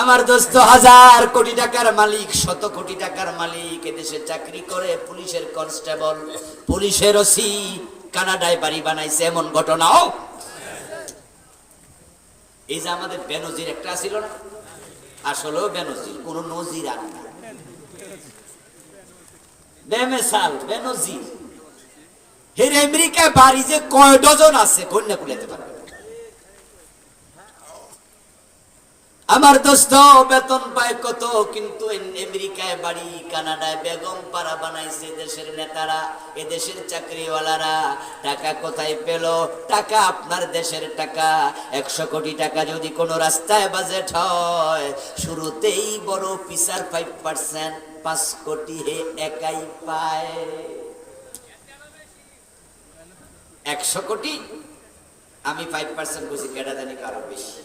আমার দোস্ত, হাজার কোটি টাকার মালিক, শত কোটি টাকার মালিক, এদেশে চাকরি করে পুলিশের কনস্টেবল, পুলিশের ওসি, কানাডায় বাড়ি বানাইছে, এমন ঘটনাও এই যে আমাদের বেনজির একটা ছিল না? আসলেও বেনজির, কোন নজির আর না। বেমেসাল, বেনজির। হের আমেরিকায় বাড়ি যে কয় ডজন আছে, কন্যা কুলাতে পারবে আমার দোস্ত, বেতন পায় কত? কিন্তু আমেরিকায় বাড়ি, কানাডায় বেগম পাড়া বানাইছে দেশের নেতারা, এদেশের চাকরিওয়ালারা। টাকা কোথায় পেল? টাকা আপনার দেশের টাকা। একশো কোটি টাকা যদি কোনো রাস্তায় বাজেট হয়, শুরুতেই বড় পিসার ফাইভ পার্সেন্ট পাঁচ কোটি হে একাই পায়। একশো কোটি? আমি ফাইভ পার্সেন্ট বুঝি কেটা জানি কারও বেশি।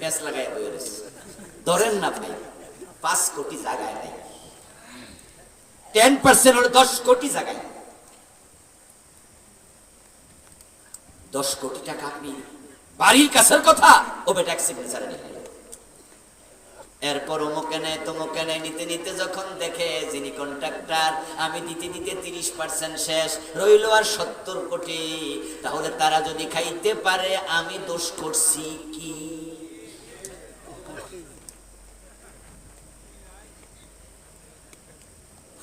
পেঁচ লাগাই বই রয়েছে। ধরেন না ভাই পাঁচ কোটি জায়গায় নাই। টেন পার্সেন্ট হলো দশ কোটি জায়গায়। দশ কোটি টাকা আপনি বাড়ির কাছের কথা, ও বেটা সিগনেচারে নিলেন এরপর অমুকে নেয় তমুকে নেয়, নিতে নিতে যখন দেখে যিনি কন্ট্রাক্টর আমি দিতে দিতে তিরিশ পার্সেন্ট শেষ, রইল আর সত্তর কোটি। তাহলে তারা যদি খাইতে পারে, আমি দোষ করছি কি?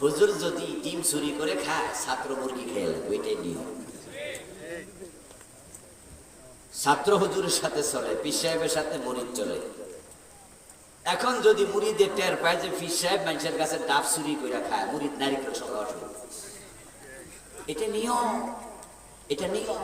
হুজুর যদি ডিম চুরি করে খায়, ছাত্র মুরগি খেয়ে লাগবে, এটাই নিয়ম। ছাত্র হুজুরের সাথে চলে, পীর সাহেবের সাথে মরিদ চলে। এখন যদি মুড়িদের টের পায় যে ফির সাহেব মানুষের কাছে ডাব চুরি করে খায় মুড়িদ নারিকেল সঙ্গে অসুখ এটা নিয়ম এটা নিয়ম।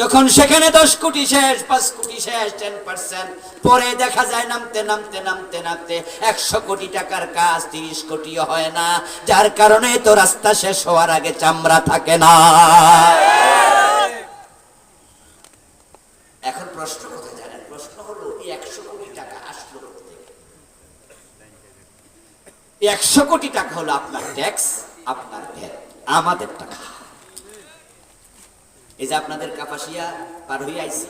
যখন সেখানে দশ কোটি শেষ, পাঁচ কোটি শেষ টেন পার্সেন্ট পরে দেখা যায় নামতে নামতে নামতে নামতে একশো কোটি টাকার কাজ তিরিশ কোটিও হয় না। যার কারণে তো রাস্তা শেষ হওয়ার আগে চামড়া থাকে না। এখন প্রশ্ন কোথায় জানেন? প্রশ্ন হলো, এই একশো কোটি টাকা আসলো একশো কোটি টাকা হলো আপনার ট্যাক্স আপনার আমাদের টাকা। এই যে আপনাদের কাপাসিয়া পার হয়ে আইছি,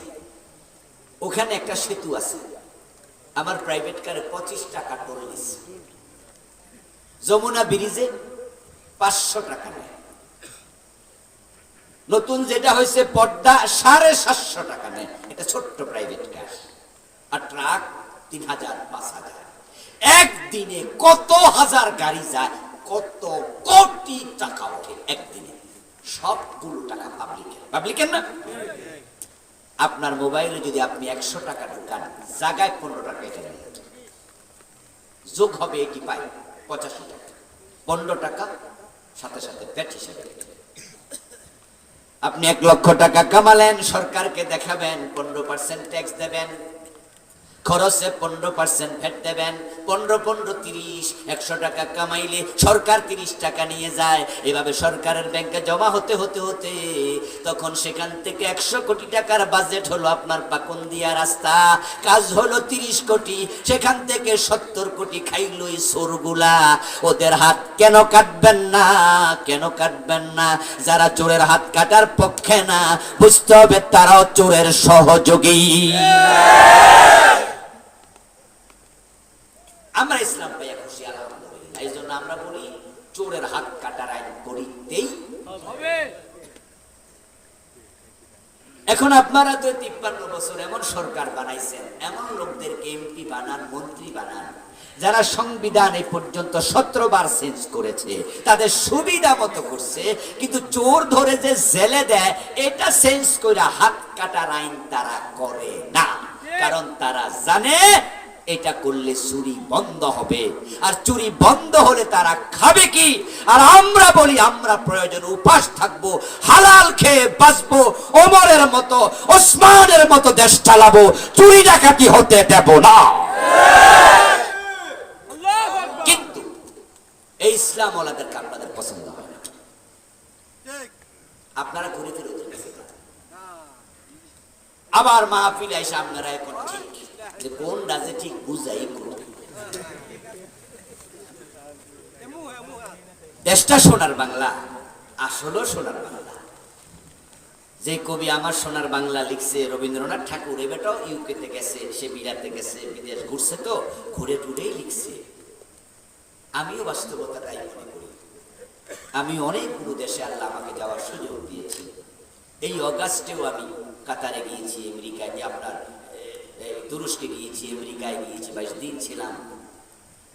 ওখানে একটা সেতু আছে। আমার প্রাইভেট কারে পঁচিশ টাকা টোল নিচ্ছে যমুনা ব্রিজে পাঁচশো টাকা নতুন যেটা হয়েছে পর্দা সাড়ে সাতশো টাকা নেয়। এটা ছোট্ট প্রাইভেট কার আর ট্রাক তিন হাজার, পাঁচ হাজার। একদিনে কত হাজার গাড়ি যায়, কত কোটি টাকা ওঠে একদিনে। সবগুলো টাকা পাবলিকের পাবলিকের না? আপনার মোবাইলে যদি আপনি একশো টাকা ঢুকান জায়গায় পনেরো টাকা এখানে যোগ হবে এটি পাই? পঁচাশি টাকা। পনেরো টাকা, সাথে সাথে প্যাট হিসাবে আপনি এক লক্ষ টাকা কামালেন, সরকারকে দেখাবেন, পনেরো পার্সেন্ট ট্যাক্স দেবেন। খরচে পনেরো পার্সেন্ট ভ্যাট দেবেন। পনেরো পনেরো, তিরিশ, একশো টাকা কামাইলে সরকার তিরিশ টাকা নিয়ে যায়। এভাবে সরকারের ব্যাংকে জমা হতে হতে হতে তখন সেখান থেকে একশো কোটি টাকার বাজেট হলো আপনার পাকুন দিয়া রাস্তা। কাজ হলো তিরিশ কোটি, সেখান থেকে সত্তর কোটি খাইলো এই সোরগুলা ওদের হাত কেন কাটবেন না? কেন কাটবেন না? যারা চোরের হাত কাটার পক্ষে না, বুঝতে হবে তারাও চোরের সহযোগী। আমরা ইসলাম পাইয়া খুশি, আলহামদুলিল্লাহ। এই জন্য আমরা বলি, চোরের হাত কাটার আইন করিতেই এখন আপনারা তো তিপ্পান্ন বছর এমন সরকার বানাইছেন, এমন লোকদেরকে এমপি বানান, মন্ত্রী বানান, যারা সংবিধান এই পর্যন্ত সতেরো বার চেঞ্জ করেছে, তাদের সুবিধা মতো করছে, কিন্তু চোর ধরে যে জেলে দেয়, এটা চেঞ্জ করে হাত কাটার আইন তারা করে না। কারণ তারা জানে এটা করলে চুরি বন্ধ হবে। আর চুরি বন্ধ হলে তারা খাবে কি? আর আমরা বলি, আমরা প্রয়োজন উপাস থাকব, হালাল খেয়ে বাঁচবো, ওমরের মতো, ওসমানের মতো দেশ চালাবো, চুরি ডাকাতি হতে দেব না। কিন্তু এই ইসলাম ওলাদেরকে আপনাদের পছন্দ হয় না? আপনারা ঘুরে ফিরে। আবার মাহফিলে এসে আপনারা এখন ঠিক। যে কোন রাজে ঠিক বুঝাই দেশটা সোনার বাংলা, আসলেও সোনার বাংলা। যে কবি আমার সোনার বাংলা লিখছে, রবীন্দ্রনাথ ঠাকুর, এ বেটাও ইউকেতে গেছে, সে বিরাতে গেছে, বিদেশ ঘুরছে তো, ঘুরে টুরেই লিখছে। আমিও বাস্তবতা মনে করি। আমি অনেকগুলো দেশে আল্লাহ আমাকে যাওয়ার সুযোগ দিয়েছি এই অগাস্টেও আমি কাতারে গিয়েছি, আমেরিকায় আপনার তুরস্কে গিয়েছি, আমেরিকায় গিয়েছি বাইশ দিন ছিলাম।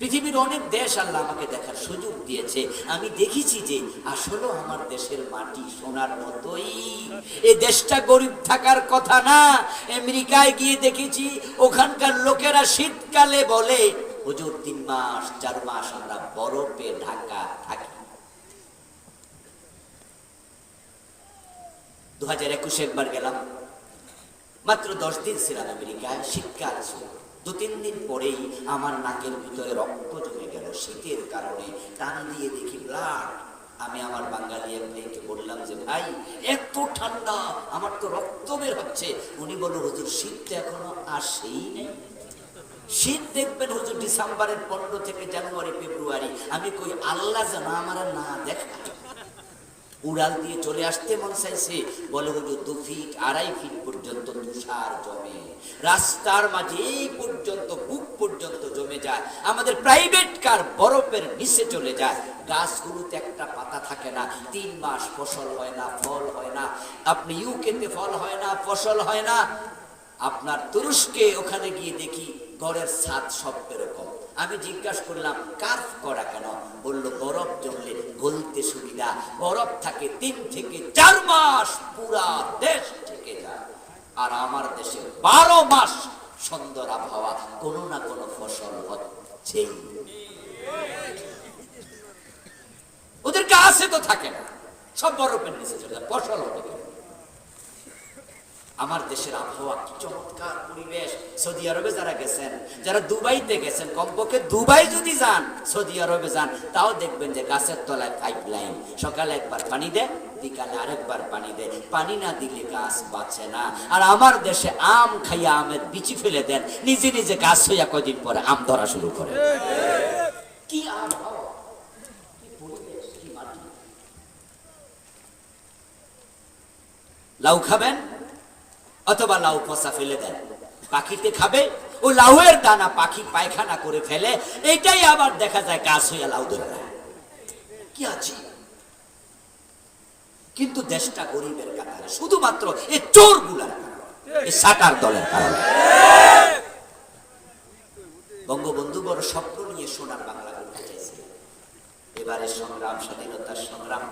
পৃথিবীর অনেক দেশ আল্লাহ আমাকে দেখার সুযোগ দিয়েছে। আমি দেখেছি যে আসলেও আমার দেশের মাটি সোনার মতোই। এই দেশটা গরিব থাকার কথা না। আমেরিকায় গিয়ে দেখেছি, ওখানকার লোকেরা শীতকালে বলে, হুজুর, তিন মাস, চার মাস আমরা বরফে ঢাকা থাকি। দু হাজার একুশে একবার গেলাম। মাত্র দশ দিন ছিলাম আমেরিকায় শীতকাল ছিল দু তিন দিন পরেই আমার নাকের ভিতরে রক্ত জমে গেল শীতের কারণে। টান দিয়ে দেখি ব্লাড আমি আমার বাঙালি এক ভাইকে বললাম যে, ভাই, এত ঠান্ডা, আমার তো রক্ত বের হচ্ছে। উনি বলল, হুজুর, শীত তো এখনও আসেই নেই। শীত দেখবেন হুজুর, ডিসেম্বরের পনেরো থেকে জানুয়ারি, ফেব্রুয়ারি। আমি কই, আল্লাহ যেন আমার না দেখা উড়াল দিয়ে চলে আসতে মন চাইছে। বলে হুজুর, দু ফিট, আড়াই ফিট পর্যন্ত তুষার জমে। রাস্তার মাঝে এই পর্যন্ত, বুক পর্যন্ত জমে যায়। আমাদের প্রাইভেট কার বরফের নিচে চলে যায়। গাছগুলোতে একটা পাতা থাকে না। তিন মাস ফসল হয় না, ফল হয় না। আপনি ইউকেতে ফল হয় না, ফসল হয় না। আপনার তুরস্কে ওখানে গিয়ে দেখি গড়ের ছাদ সব এরকম আমি জিজ্ঞাসা করলাম কার্ভ করা কেন? বলল, বরফ জমলে গলতে সুবিধা। বরফ থাকে তিন থেকে চার মাস, পুরা দেশ থেকে যায়। আর আমার দেশে বারো মাস সুন্দর আবহাওয়া, কোনো না কোনো ফসল হচ্ছেই। ওদের গাছে তো থাকে না। সব বরফের নিচে চলে ফসল হবে? আমার দেশের আবহাওয়া কি চমৎকার পরিবেশ। সৌদি আরবে যারা গেছেন, যারা দুবাইতে গেছেন, কমপক্ষে দুবাই যদি যান, সৌদি আরবে যান, তাও দেখবেন যে গাছের তলায় পাইপ লাইন সকালে একবার পানি দেয় বিকালে আরেকবার পানি দেয় পানি না দিলে গাছ বাঁচে না। আর আমার দেশে আম খাইয়া আমের বিচি ফেলে দেন, নিজে নিজে গাছ হইয়া কদিন পরে আম ধরা শুরু করে। কি লাউ খাবেন? অথবা লাউ পচা ফেলে দেন। পাখিতে খাবে ও লাউয়ের দানা পাখি পায়খানা করে ফেলে, এটাই আবার দেখা যায় গাছ হইয়া লাউ ধরে কি আছে? কিন্তু দেশটা গরিবের কাতারে, শুধুমাত্র এই চোরগুলার এই সাটার দলের কারণে। বঙ্গবন্ধু বড় স্বপ্ন নিয়ে সোনার বাংলা এবারের সংগ্রাম, স্বাধীনতার সংগ্রাম।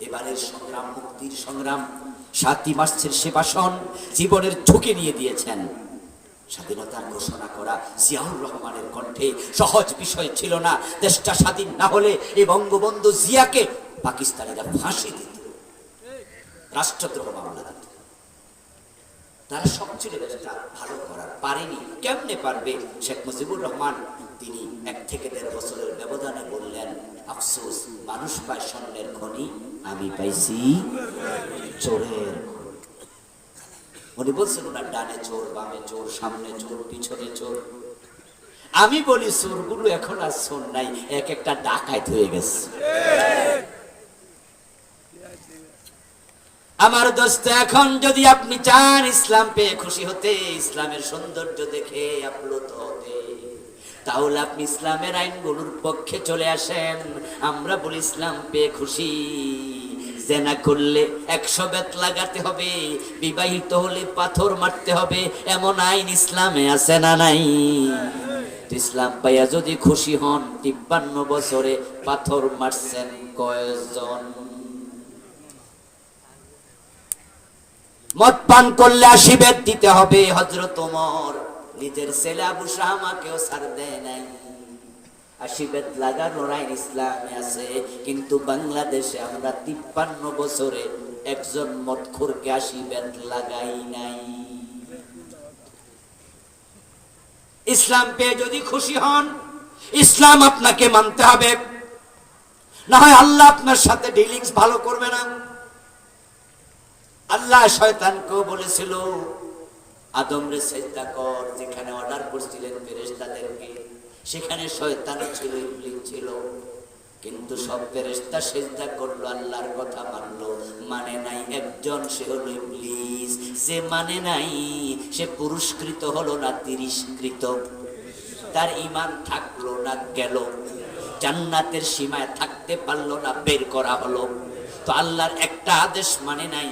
এবারের সংগ্রাম, মুক্তির সংগ্রাম, সাতই মার্চের সে ভাষণ জীবনের ঝুঁকি নিয়ে দিয়েছেন। স্বাধীনতার ঘোষণা করা জিয়াউর রহমানের কণ্ঠে সহজ বিষয় ছিল না। দেশটা স্বাধীন না হলে এই বঙ্গবন্ধু জিয়াকে পাকিস্তানিরা ফাঁসি দিত। রাষ্ট্রদ্রোহ মামলা দিত। তারা সব ছিল দেশটা ভালো করার পারেনি। কেমনে পারবে? শেখ মুজিবুর রহমান, তিনি এক থেকে দেড় বছরের ব্যবধানে বললেন আফসোস, মানুষ পায় স্বর্ণের খনি, আমি পাইছি চোরের উনি বলছেন, ওনার ডানে চোর, বামে চোর, সামনে চোর, পিছনে চোর। আমি বলি এখন আর চোর নাই, এক একটা ডাকায় হয়ে গেছে। আমার দোস্ত, এখন যদি আপনি চান ইসলাম পেয়ে খুশি হতে, ইসলামের সৌন্দর্য দেখে আপ্লুত হতে তাহলে আপনি ইসলামের আইনগুলোর পক্ষে চলে আসেন। আমরা বলি ইসলাম পেয়ে খুশি। জেনা করলে একশো বেত লাগাতে হবে, বিবাহিত হলে পাথর মারতে হবে, এমন আইন ইসলামে আছে না নাই? ইসলাম পাইয়া যদি খুশি হন, তিপ্পান্ন বছরে পাথর মারছেন কয়জন মদ পান করলে আশীর্বাদ দিতে হবে হজরত নিজের ছেলে আবু শাহমাকেও ছাড় দেয় নাই। আইন ইসলামে আছে, কিন্তু বাংলাদেশে আমরা তিপ্পান্ন বছরে একজন মদখোরকে আশীর্বাদ লাগাই নাই। ইসলাম পেয়ে যদি খুশি হন, ইসলাম আপনাকে মানতে হবে। না হয় আল্লাহ আপনার সাথে ডিলিংস ভালো করবে না। আল্লাহ শয়তানকেও বলেছিল আদম রে চেষ্টা কর, যেখানে অর্ডার করছিলেন ফেরেশতাদেরকে, সেখানে শয়তান ছিল, ইবলিস ছিল। কিন্তু সব ফেরেশতা সেজদা করল, আল্লাহর কথা মানলো। মানে নাই একজন, সে হলো ইবলিস। যে মানে নাই, সে পুরস্কৃত হলো না তিরস্কৃত তার ইমান থাকল না গেল। জান্নাতের সীমায় থাকতে পারল না, বের করা হলো। তো আল্লাহর একটা আদেশ মানে নাই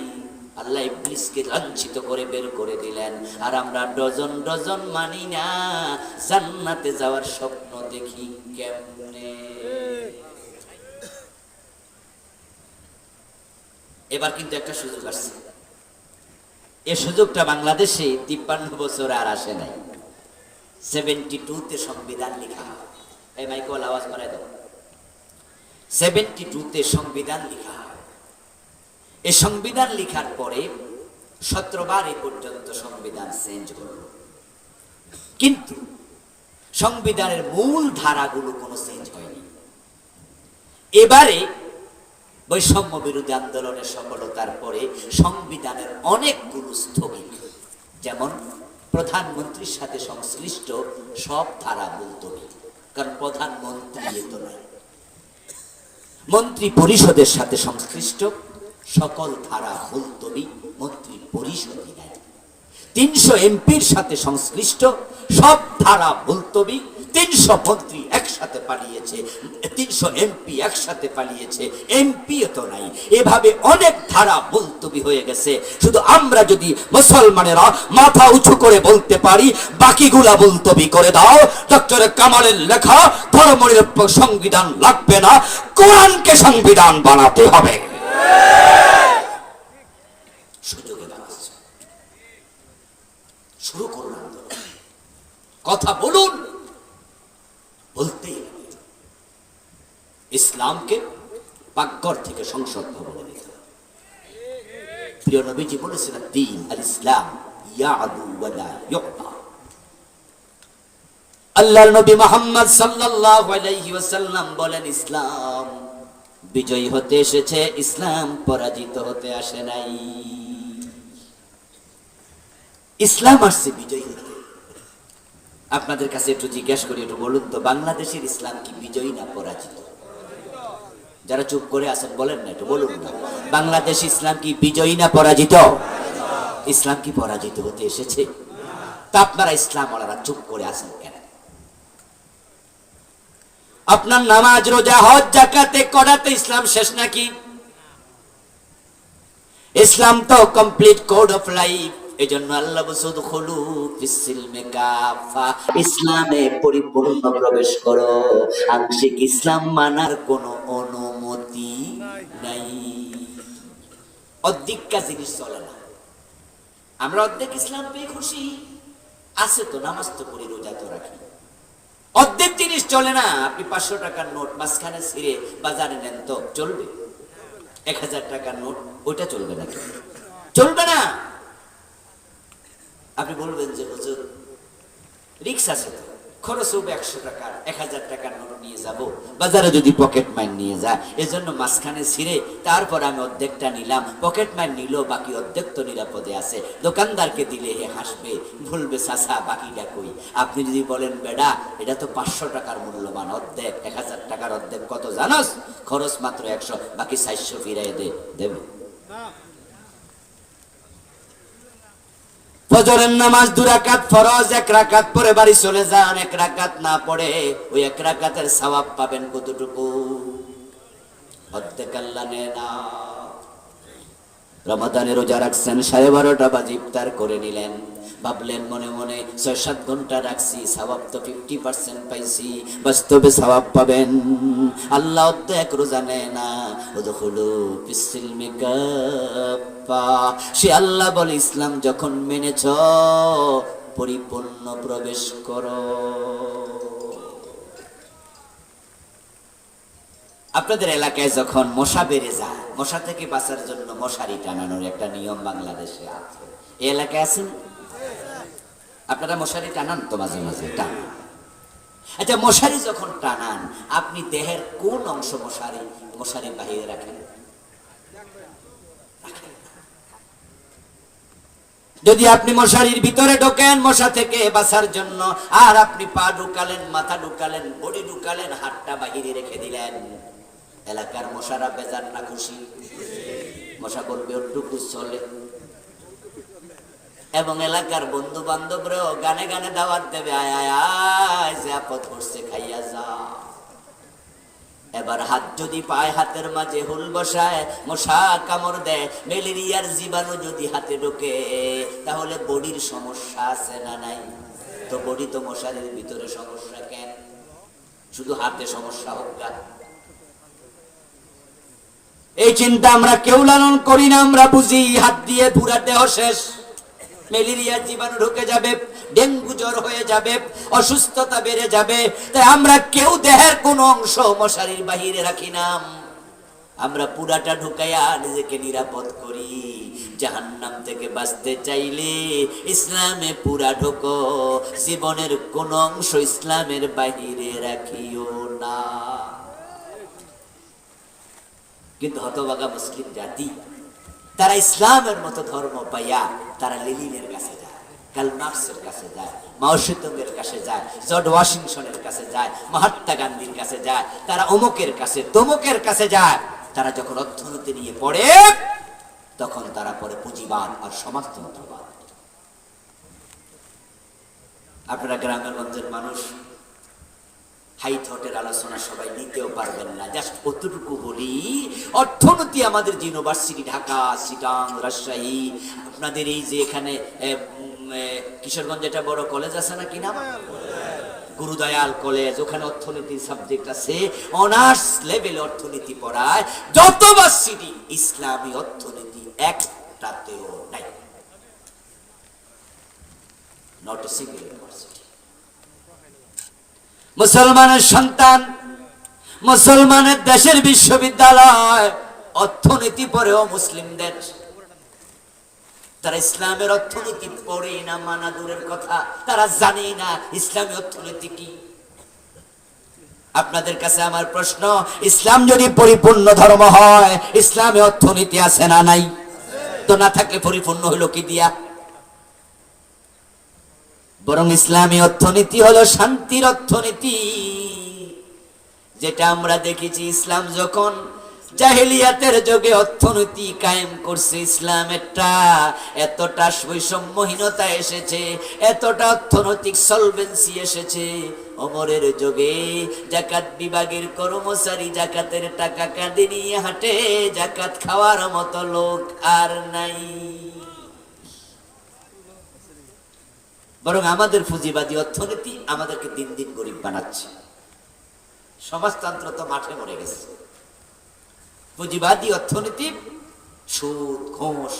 আল্লাহ ইবলিসকে লাঞ্ছিত করে বের করে দিলেন। আর আমরা ডজন ডজন মানি না, জান্নাতে যাওয়ার স্বপ্ন দেখি কেমনে? এবার কিন্তু একটা সুযোগ আসছে। এ সুযোগটা বাংলাদেশে তিপ্পান্ন বছর আর আসে নাই। সেভেন্টি টুতে সংবিধান লেখা। এই মাইকল আওয়াজ করে দাও। সেভেন্টি টুতে সংবিধান লেখা। এই সংবিধান লেখার পরে সতেরো বার এ পর্যন্ত সংবিধান চেঞ্জ হলো। কিন্তু সংবিধানের মূল ধারাগুলো কোনো চেঞ্জ হয়নি। এবারে বৈষম্য বিরোধী আন্দোলনের সফলতার পরে সংবিধানের অনেকগুলো স্থগিত, যেমন প্রধানমন্ত্রীর সাথে সংশ্লিষ্ট সব ধারা মুলতবি, কারণ প্রধানমন্ত্রী মন্ত্রী পরিষদের সাথে সংশ্লিষ্ট সকল ধারা মুলতবি মন্ত্রী পরিষদই নাই তিনশো এমপির সাথে সংশ্লিষ্ট সব ধারা মুলতবি তিনশো মন্ত্রী একসাথে পালিয়েছে, তিনশো এমপি একসাথে পালিয়েছে এমপি তো নাই। এভাবে অনেক ধারা মুলতবি হয়ে গেছে। শুধু আমরা যদি মুসলমানেরা মাথা উঁচু করে বলতে পারি, বাকিগুলা মুলতবি করে দাও। ডক্টর কামালের লেখা ধর্মনিরপেক্ষ সংবিধান লাগবে না। কোরআনকে সংবিধান বানাতে হবে সুযোগ এবার আসছে। শুরু করুন আন্দোলন। কথা বলুন। বলতেই হবে। ইসলামকে পাকঘর থেকে সংসদ ভবনে নিতে প্রিয় নবীজি বলেছিলেন দিন আল ইসলাম আল্লাহর নবী মোহাম্মদ সাল্লাল্লাহু আলাইহি ওয়াসাল্লাম বলেন, ইসলাম বিজয়ী হতে এসেছে, ইসলাম পরাজিত হতে আসে নাই। ইসলাম আসছে বিজয়ী হতে। আপনাদের কাছে একটু জিজ্ঞাসা করি, একটু বলুন তো, বাংলাদেশের ইসলাম কি বিজয়ী না পরাজিত? যারা চুপ করে আছেন, বলেন না, একটু বলুন না। বাংলাদেশ ইসলাম কি বিজয়ী না পরাজিত? ইসলাম কি পরাজিত হতে এসেছে? তা আপনারা ইসলাম ওনারা চুপ করে আছেন কেন? আপনার নামাজ, রোজা, হজ জাকাতে করাতে ইসলাম শেষ নাকি? ইসলাম তো কমপ্লিট কোড অফ লাইফ এই জন্য আল্লাহ বসুদ হলু ফিসিলমে কাফা ইসলামে পরিপূর্ণ প্রবেশ করো। আংশিক ইসলাম মানার কোনো অনুমতি নাই। অর্ধেকটা জিনিস চলে না। আমরা অর্ধেক ইসলাম পেয়ে খুশি। আছে তো, নামাজ তো পড়ি, রোজা তো রাখি। অর্ধেক জিনিস চলে না। আপনি পাঁচশো টাকার নোট মাঝখানে ছিঁড়ে বাজারে নেন তো, চলবে। এক হাজার টাকার নোট, ওইটা চলবে না। চলবে না। আপনি বলবেন যে, হুজুর, রিক্স আছে তো। খরচ হবে একশো টাকার এক হাজার টাকার নোট নিয়ে যাব। বাজারে যদি পকেট মাইন নিয়ে যায়, এজন্য মাঝখানে ছিঁড়ে তারপর আমি অর্ধেকটা নিলাম। পকেট মাইন নিল বাকি অর্ধেক তো নিরাপদে আছে। দোকানদারকে দিলে হে হাসবে ভুলবে চাষা বাকিটা কই? আপনি যদি বলেন, বেডা, এটা তো পাঁচশো টাকার মূল্যবান অর্ধেক, এক হাজার টাকার অর্ধেক, কত জানোস? খরচ মাত্র একশো, বাকি চারশো ফিরাই দে, দেবে। ফজরের নামাজ দু রাকাত ফরজ, এক রাকাত পরে বাড়ি চলে যান, এক রাকাত না পড়ে ওই এক রাকাতের সওয়াব পাবেন কতটুকু? অর্ধেক আল্লাহ না রমাদানে রোজা রাখছেন, সাড়ে বারোটা বাজে ইফতার করে নিলেন। ভাবলেন মনে মনে ছয় সাত ঘণ্টা রাখছি সওয়াব তো ফিফটি পার্সেন্ট পাইছি, বাস্তবে সওয়াব পাবেন। আল্লাহ অর্ধেক রোজা নেয় না। ওদখলু ফিসিল মেকাপা সে আল্লাহ বলে, ইসলাম যখন মেনেছ, পরিপূর্ণ প্রবেশ করো। আপনাদের এলাকায় যখন মশা বেড়ে যায়, মশা থেকে বাঁচার জন্য মশারি টানানোর একটা নিয়ম বাংলাদেশে আছে। এলাকায় আছেন? আপনারা মশারি টানান তো মাঝে মাঝে টানান আচ্ছা মশারি যখন টানান, আপনি দেহের কোন অংশ মশারি মশারি বাহিরে রাখেন? যদি আপনি মশারির ভিতরে ঢোকেন মশা থেকে বাঁচার জন্য, আর আপনি পা ঢুকালেন, মাথা ঢুকালেন, বডি ঢুকালেন, হাতটা বাহিরে রেখে দিলেন, এলাকার মশারা বেজার না খুশি? মশা করবে ওটুকু চলে। এবং এলাকার বন্ধু বান্ধবরাও গানে গানে দাওয়াত দেবে, আয় আয় আয় করছে, খাইয়া যা। এবার হাত যদি পায় হাতের মাঝে হুল বসায়, মশা কামড় দেয় ম্যালেরিয়ার জীবাণু যদি হাতে ঢোকে, তাহলে বডির সমস্যা আছে না নাই? তো বডি তো মশারির ভিতরে সমস্যা কেন? শুধু হাতে সমস্যা হোক গা। এই চিন্তা আমরা কেউ লালন করি না, আমরা বুঝি হাত দিয়ে পুরা দেহ শেষ। ম্যালেরিয়ার জীবাণু ঢুকে যাবে, ডেঙ্গু জ্বর হয়ে যাবে, অসুস্থতা বেড়ে যাবে। তাই আমরা কেউ দেহের কোন অংশ মশারির বাহিরে রাখি না। আমরা পুরাটা ঢুকাইয়া নিজেকে নিরাপদ করি। জাহান্নাম থেকে বাঁচতে চাইলে ইসলামে পুরা ঢোকো। জীবনের কোন অংশ ইসলামের বাহিরে রাখিও না। কিন্তু হতবাগা মুসলিম জাতি তারা ইসলামের মতো ধর্ম পাইয়া তারা লেলিনের কাছে যায়, কাল মার্কসের কাছে যায়, মাও কাছে যায়, জর্জ ওয়াশিংটনের কাছে যায়, মহাত্মা গান্ধীর কাছে যায়, তারা অমুকের কাছে, তমুকের কাছে যায়। তারা যখন অর্থনীতি নিয়ে পড়ে, তখন তারা পড়ে পুঁজিবাদ আর সমাজতন্ত্রবাদ। আপনারা গ্রামের মানুষ হাই থটের আলোচনা সবাই নিতেও পারবেন না। জাস্ট কতটুকু বলি অর্থনীতি আমাদের যে ইউনিভার্সিটি ঢাকা সিটাং রাজশাহী আপনাদের এই যে এখানে এ, একটা বড় কলেজ আছে না কি নাম? গুরুদয়াল কলেজ ওখানে অর্থনীতির সাবজেক্ট আছে। অনার্স লেভেল অর্থনীতি পড়ায় যত ভার্সিটি ইসলামী অর্থনীতি একটাতেও নাই। নট এ ইউনিভার্সিটি মুসলমানের সন্তান, মুসলমানের দেশের বিশ্ববিদ্যালয়, অর্থনীতি পড়েও মুসলিমদের। তারা ইসলামের অর্থনীতি পড়ে না মানা দূরের কথা, তারা জানে না ইসলামী অর্থনীতি কি। আপনাদের কাছে আমার প্রশ্ন, ইসলাম যদি পরিপূর্ণ ধর্ম হয়, ইসলামে অর্থনীতি আছে না নাই? তো না থাকলে পরিপূর্ণ হলো কি দিয়া? বরং ইসলামী অর্থনীতি হলো শান্তির অর্থনীতি। যেটা আমরা দেখেছি ইসলাম যখন জাহেলিয়াতের যুগে অর্থনীতি কায়েম করছে, ইসলামেরটা এতটা বৈষম্যহীনতা এসেছে, এতটা অর্থনৈতিক সলভেন্সি এসেছে। অমরের যুগে জাকাত বিভাগের কর্মচারী জাকাতের টাকা কাঁদে নিয়ে হাঁটে, জাকাত খাওয়ার মতো লোক আর নাই। বরং আমাদের পুঁজিবাদী অর্থনীতি আমাদেরকে দিন দিন গরিব বানাচ্ছে। সমাজতন্ত্র তো মাঠে মরে গেছে। পুঁজিবাদী অর্থনীতি, সুদ, ঘোষ,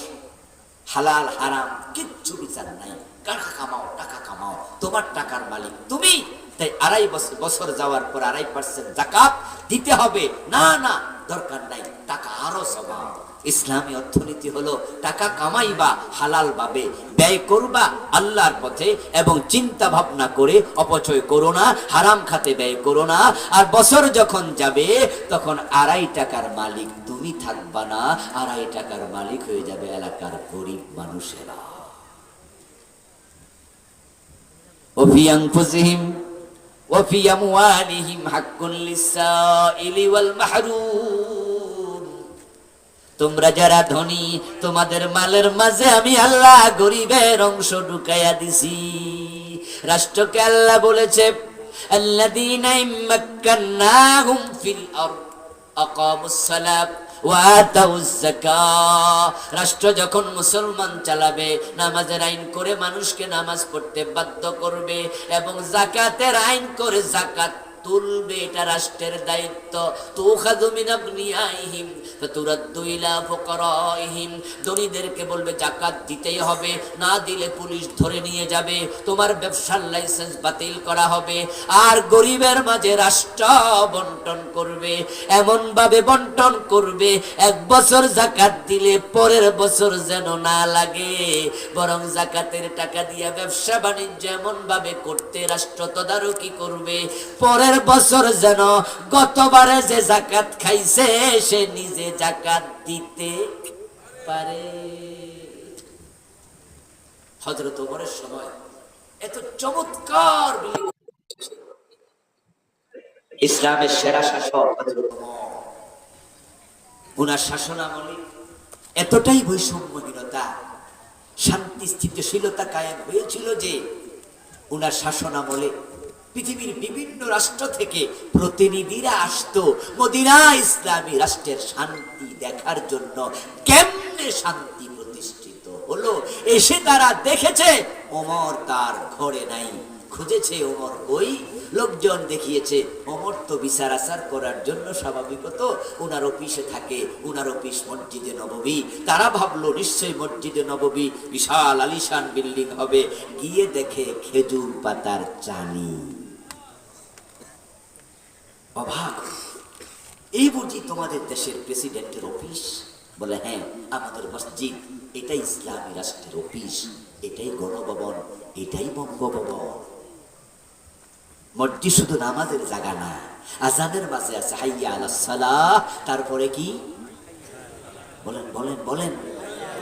হালাল, হারাম, কিচ্ছু বিচার নাই। টাকা কামাও টাকা কামাও, তোমার টাকার মালিক তুমি। তাই আড়াই বছর বছর যাওয়ার পর আড়াই পার্সেন্ট জাকাত দিতে হবে। না না দরকার নাই টাকা আরো সবাব ইসলামী অর্থনীতি হলো টাকা কামাইবা হালাল ভাবে ব্যয় করবা আল্লাহর পথে এবং চিন্তা ভাবনা করে অপচয় করো না হারাম খাতে ব্যয় করো না আর বছর যখন যাবে তখন আড়াই টাকার মালিক তুমি থাকবা না আড়াই টাকার মালিক হয়ে যাবে এলাকার গরিব মানুষেরা وفي أنفسهم وفي أموالهم حق للسائل والمحروم তোমরা যারা ধনী তোমাদের মালের মাঝে আমি আল্লাহ গরিবের অংশ ঢুকাইয়া দিছি রাষ্ট্রকে আল্লাহ বলেছে الذين إن مكناهم في الأرض أقاموا الصلاة وآتوا الزكاة রাষ্ট্র যখন মুসলমান চালাবে নামাজের আইন করে মানুষকে নামাজ পড়তে বাধ্য করবে এবং জাকাতের আইন করে জাকাত তুলবে এটা রাষ্ট্রের দায়িত্ব তুখাযু মিন আবনিয়াইহিম ধনীদেরকে বলবে, জাকাত দিতেই হবে, না দিলে পুলিশ ধরে নিয়ে যাবে, তোমার ব্যবসার লাইসেন্স বাতিল করা হবে। আর গরিবের মাঝে রাষ্ট্র বন্টন করবে এমন ভাবে বন্টন করবে, এক বছর জাকাত দিলে পরের বছর যেন না লাগে। বরং জাকাতের টাকা দিয়ে ব্যবসা বাণিজ্য এমন ভাবে করতে রাষ্ট্র তদারকি করবে, পরের বছর যেন গতবারে যে জাকাত খাইছে, সে নিজে জাকাত দিতে পারে হজরত ওমরের সময় এত চমৎকার ইসলামের সেরা শাসক ওমর। ওনার শাসনামলে এতটাই বৈষম্যহীনতা, শান্তি, স্থিতিশীলতা কায়েম হয়েছিল যে ওনার শাসনামলে পৃথিবীর বিভিন্ন রাষ্ট্র থেকে প্রতিনিধিরা আসতো মদিনা ইসলামী রাষ্ট্রের শান্তি দেখার জন্য। কেমনে শান্তি প্রতিষ্ঠিত হলো? এসে তারা দেখেছে, ওমর তার ঘরে নাই। খুঁজেছে ওমর ওই লোকজন দেখিয়েছে, ওমর তো বিচার আচার করার জন্য স্বাভাবিকত ওনার অফিসে থাকে, উনার অফিস মসজিদে নববী। তারা ভাবলো, নিশ্চয়ই মসজিদে নববী, বিশাল আলিশান বিল্ডিং হবে। গিয়ে দেখে খেজুর পাতার চানি। অবাক। এই বুঝি তোমাদের দেশের প্রেসিডেন্টের অফিস? বলে হ্যাঁ আমাদের মসজিদ এটাই ইসলামী রাষ্ট্রের অফিস এটাই গণভবন এটাই বঙ্গভবন। মসজিদ শুধু নামাজের জায়গা না আজানের মাঝে আছে হাইয়া আলাস সালাহ তারপরে কি? বলেন বলেন বলেন।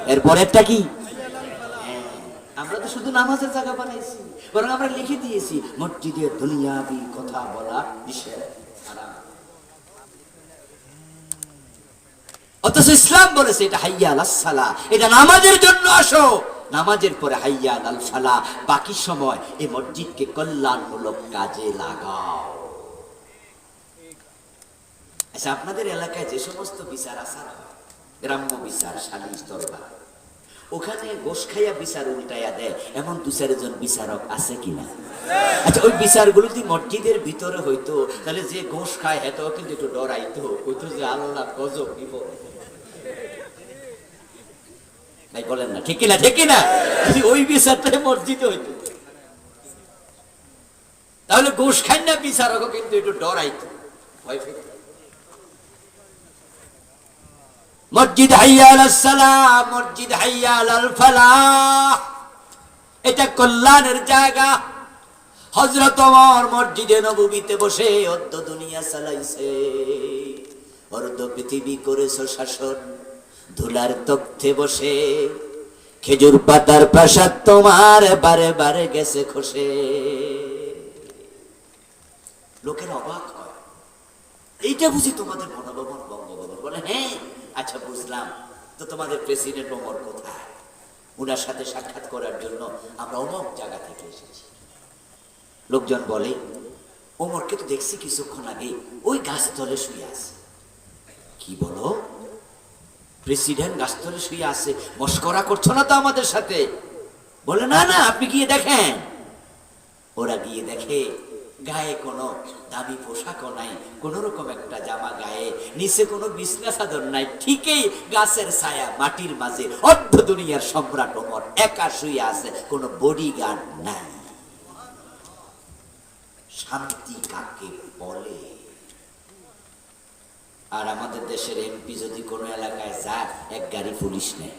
এরপরেরটা কি? হ্যাঁ, আমরা তো শুধু নামাজের জায়গা বানাইছি বরং আমরা লিখে দিয়েছি মসজিদে দুনিয়াবি কথা বলা নিষেধ। অথচ ইসলাম বলেছে এটা হাইয়া আলাসালা এটা নামাজের জন্য আসো। নামাজের পরে হাইয়া আল ফালা বাকি সময় এই মসজিদকে কল্যাণমূলক কাজে লাগাও। আচ্ছা আপনাদের এলাকায় যে সমস্ত বিচার আসার হয়, গ্রাম্য বিচার সালিশ দরবার ওখানে গোস খাইয়া বিচার উল্টাইয়া দেয় এমন দু চারজন বিচারক আছে কিনা? আচ্ছা ওই বিচারগুলো যদি মসজিদের ভিতরে হইতো তাহলে যে গোস খায় এত কিন্তু একটু ডরাইতো হইতো যে আল্লাহ গজব দিব। ভাই বলেন না ঠিক কিনা ঠিক কিনা? যদি ওই বিচারটাই মসজিদে হইতো। তাহলে গোস খাই না বিচারকও কিন্তু একটু ডরাইতো। ভয় মসজিদ হাইয়াল সালাম, মসজিদ হাইয়াল আল ফালাহ। এটা কল্যাণের জায়গা। হজরত ওমর মসজিদে নববীতে বসে অর্ধ দুনিয়া চালাইছে। অর্ধ পৃথিবী করেছ শাসন। ধুলার তথ্যে বসে। খেজুর পাতার প্রাসাদ তোমার বারে বারে গেছে খসে। লোকের অবাক হয়। এইটা বুঝি তোমাদের মনোভবন বঙ্গভবন বলে হ্যাঁ আচ্ছা বুঝলাম। তো তোমাদের প্রেসিডেন্ট ওমর কোথায়? উনার সাথে সাক্ষাৎ করার জন্য আমরা অমক জায়গা থেকে এসেছি। লোকজন বলে, ওমরকে তো দেখছি কিছুক্ষণ আগে ওই গাছতলে শুয়ে আছে। কি বলো? প্রেসিডেন্ট গাছতলে শুয়ে আছে, মস্করা করছ না তো আমাদের সাথে? বলে, না না, আপনি গিয়ে দেখেন। ওরা গিয়ে দেখে গায়ে কোনো দামি পোশাকও নাই, কোন রকম একটা জামা গায়ে, নিচে কোনো বিছনা নাই, ঠিকই গাছের ছায়া মাটির মাঝে, অর্ধ দুনিয়ার সম্রাট ওমর একা শুয়ে আছে, কোনো বডিগার্ড নাই। শান্তি কাকে বলে? আর আমাদের দেশের এমপি যদি কোনো এলাকায় যায়, এক গাড়ি পুলিশ নেয়।